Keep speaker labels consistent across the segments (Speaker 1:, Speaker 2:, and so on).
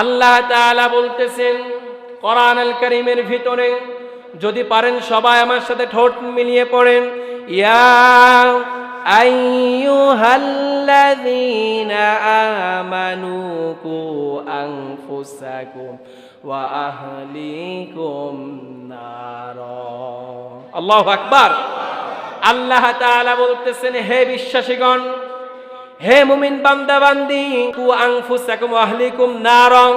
Speaker 1: আল্লাহ তাআলা বলতেছেন, কোরআন আল করিমের ভিতরে, যদি পারেন সবাই আমার সাথে ঠোঁট মিলিয়ে পড়েন আল্লাহু আকবার। আল্লাহ বলতেছেন, হে বিশ্বাসীগণ হে মুমিন বান্দা বান্দি কু আনফুসাকুম ওয়া আহলিকুম নারং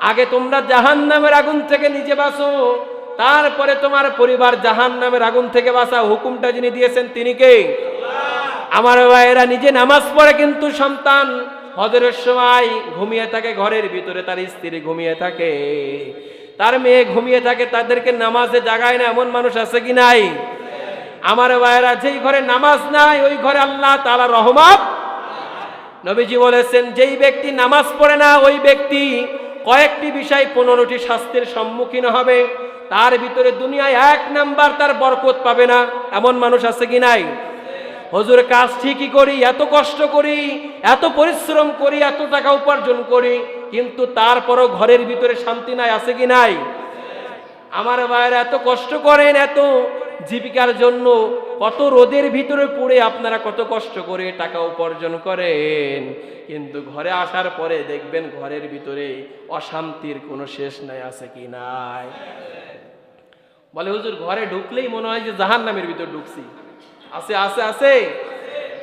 Speaker 1: আগে তোমরা জাহান্নামের আগুন থেকে নিজে বাঁচো তারপরে তোমার পরিবার জাহান্নামের আগুন থেকে বাঁচা হুকুমটা যিনি দিয়েছেন তিনি কে? আমার ভাইয়েরা নিজে নামাজ পড়ে কিন্তু সন্তান হজরের সময় ঘুমিয়ে থাকে ঘরের ভিতরে তার স্ত্রী ঘুমিয়ে থাকে। তার মেয়ে ঘুমিয়ে থাকে তাদেরকে নামাজে জাগায় না এমন মানুষ আছে কি নাই? আমার ভাইয়েরা যেই ঘরে নামাজ নাই ওই ঘরে আল্লাহ তালা রহমত নবীজি বলেছেন, যেই ব্যক্তি নামাজ পড়ে না, ওই ব্যক্তি কয়েকটি বিষয় পনেরোটি শাস্তির সম্মুখীন হবে। তার ভিতরে দুনিয়ায় এক নাম্বার তার বরকত পাবে না। এমন মানুষ আছে কি নাই? হজুর, কাজ ঠিকই করি, এত কষ্ট করি, এত পরিশ্রম করি, এত টাকা উপার্জন করি, কিন্তু তারপরও ঘরের ভিতরে শান্তি নাই, আছে কি নাই? আমার ভাইয়েরা এত কষ্ট করেন, এত জীবিকার জন্য কত রোদের ভিতরে পড়ে আপনারা কত কষ্ট করে টাকা উপার্জন করেন। কিন্তু ঘরে আসার পরে দেখবেন ঘরের ভিতরে অশান্তির কোনো শেষ নাই, আছে কি নাই? বলে, হুজুর, ঘরে ঢুকলেই মনে হয় যে জাহান নামের ভিতর ঢুকছি। আছে আছে আছে।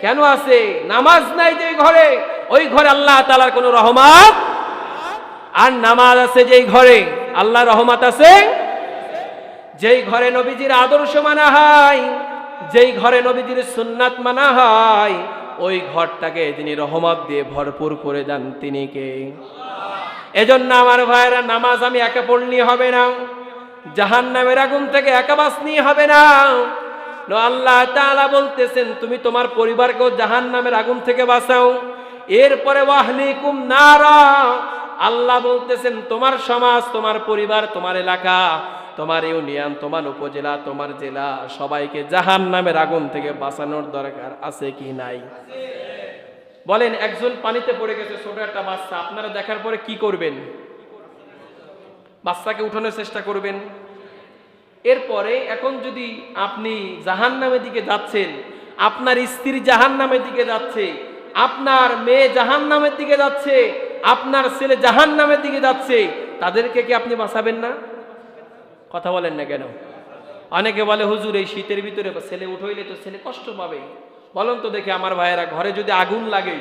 Speaker 1: কেন আছে? নামাজ নাই যে ঘরে, ওই ঘরে আল্লাহ তালার কোনো রহমত আর নামাজ আছে যেই ঘরে আল্লাহ রহমত আছে যেই ঘরে নবীজির আদর্শ মানা হয়, যেই ঘরে নবীজির সুন্নাত মানা হয়, ওই ঘরটাকে তিনি রহমত দিয়ে ভরপুর করে দেন তিনি কে? এজন্য আমার ভাইয়েরা, নামাজ আমি একা পড়লি হবে না। জাহান নামের আগুন থেকে একা বাঁচনি হবে ন। আল্লাহ তাআলা বলতেছেন, তুমি তোমার পরিবারকেও জাহান নামের আগুন থেকে বাঁচাও। এরপরে ওয়াহলিকুম নারা। আল্লাহ বলতেছেন, তোমার সমাজ, তোমার পরিবার, তোমার এলাকা তোমার ইউনিয়ন, তোমার উপজেলা, তোমার জেলা, সবাইকে জাহান নামের আগুন থেকে বাঁচানোর দরকার আছে কি নাই? বলেন, একজন পানিতে পড়ে গেছে, ছোট একটা বাচ্চা, আপনারা দেখার পরে কি করবেন? বাচ্চাকে উঠানোর চেষ্টা করবেন। এরপরে এখন যদি আপনি জাহান নামের দিকে যাচ্ছেন, আপনার স্ত্রী জাহান নামের দিকে যাচ্ছে, আপনার মেয়ে জাহান নামের দিকে যাচ্ছে, আপনার ছেলে জাহান নামের দিকে যাচ্ছে, তাদেরকে কি আপনি বাঁচাবেন না? কথা বলেন না কেন? অনেকে বলে, হুজুর, এই শীতের ভিতরে ছেলে উঠইলে তো ছেলে কষ্ট পাবে। বলুন তো দেখে আমার ভাইয়েরা, ঘরে যদি আগুন লাগে,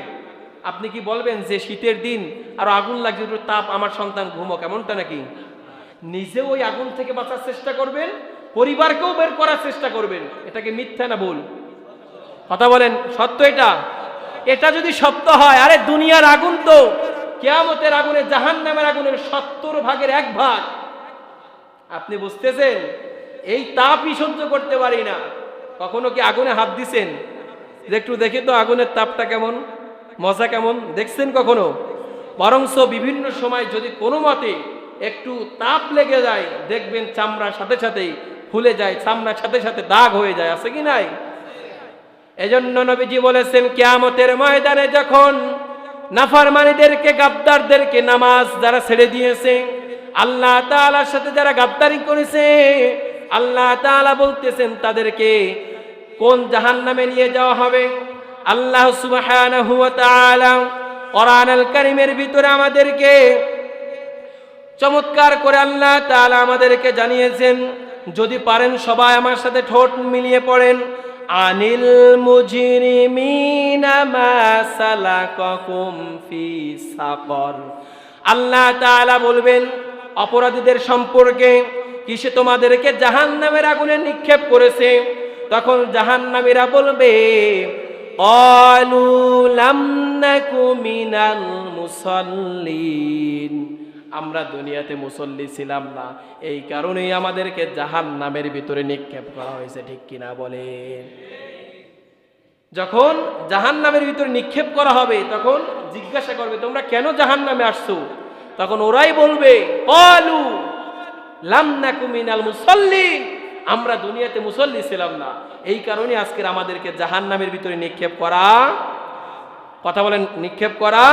Speaker 1: আপনি কি বলবেন যে শীতের দিন আর আগুন লাগছে তাপ, আমার সন্তান ঘুমো কেমনটা নাকি? নিজে ওই আগুন থেকে বাঁচার চেষ্টা করবেন, পরিবারকেও বের করার চেষ্টা করবেন। এটাকে মিথ্যা না ভুল? কথা বলেন, সত্য এটা? এটা যদি সত্য হয়, আরে দুনিয়ার আগুন তো, কেয়ামতের আগুনে জাহান নামের আগুনের সত্তর ভাগের এক ভাগ। আপনি বুঝতেছেন? এই তাপই সহ্য করতে পারি না। কখনো কি আগুনে হাত দিছেন? একটু দেখি তো আগুনের তাপটা কেমন, মজা কেমন, দেখছেন কখনো? বরংস বিভিন্ন সময় যদি কোনো মতে একটু তাপ লেগে যায়, দেখবেন চামড়ার সাথে সাথেই ফুলে যায় চামড়ার সাথে সাথে দাগ হয়ে যায়, আছে কি নাই? এজন্য নবীজি বলেছেন, কিয়ামতের ময়দানে যখন নাফারমানিদেরকে, গাদ্দারদেরকে নামাজ যারা ছেড়ে দিয়েছে আল্লাহ তাআলার সাথে যারা গাদ্দারি করেছে, আল্লাহ তাআলা বলতেছেন তাদেরকে কোন জাহান্নামে নিয়ে যাওয়া হবে? আল্লাহ তাআলা আল কারীমের ভিতরে আমাদেরকে চমৎকার করে আল্লাহ তাআলা আমাদেরকে জানিয়েছেন, যদি পারেন সবাই আমার সাথে ঠোঁট মিলিয়ে পড়েন, আনিল মুজরিমিনা মা সালাকাকুম ফি সাকর। আল্লাহ তাআলা বলবেন অপরাধীদের সম্পর্কে কিসে তোমাদেরকে জাহান নামের আগুনে নিক্ষেপ করেছে? তখন জাহান নামীরা বলবে আমরা দুনিয়াতে মুসল্লি ছিলাম না। এই কারণেই আমাদেরকে জাহান নামের ভিতরে নিক্ষেপ করা হয়েছে, ঠিক কিনা বলে? যখন জাহান নামের ভিতরে নিক্ষেপ করা হবে, তখন জিজ্ঞাসা করবে, তোমরা কেন জাহান নামে আসছো? তখন ওরাই বলবে অলু লামনাকুমিনাল মুসল্লি। আমরা দুনিয়াতে মুসল্লি ছিলাম না। এই কারণে আজকের আমাদেরকে জাহান্নামের ভিতরে নিক্ষেপ করা, কথা বলেন, নিক্ষেপ করা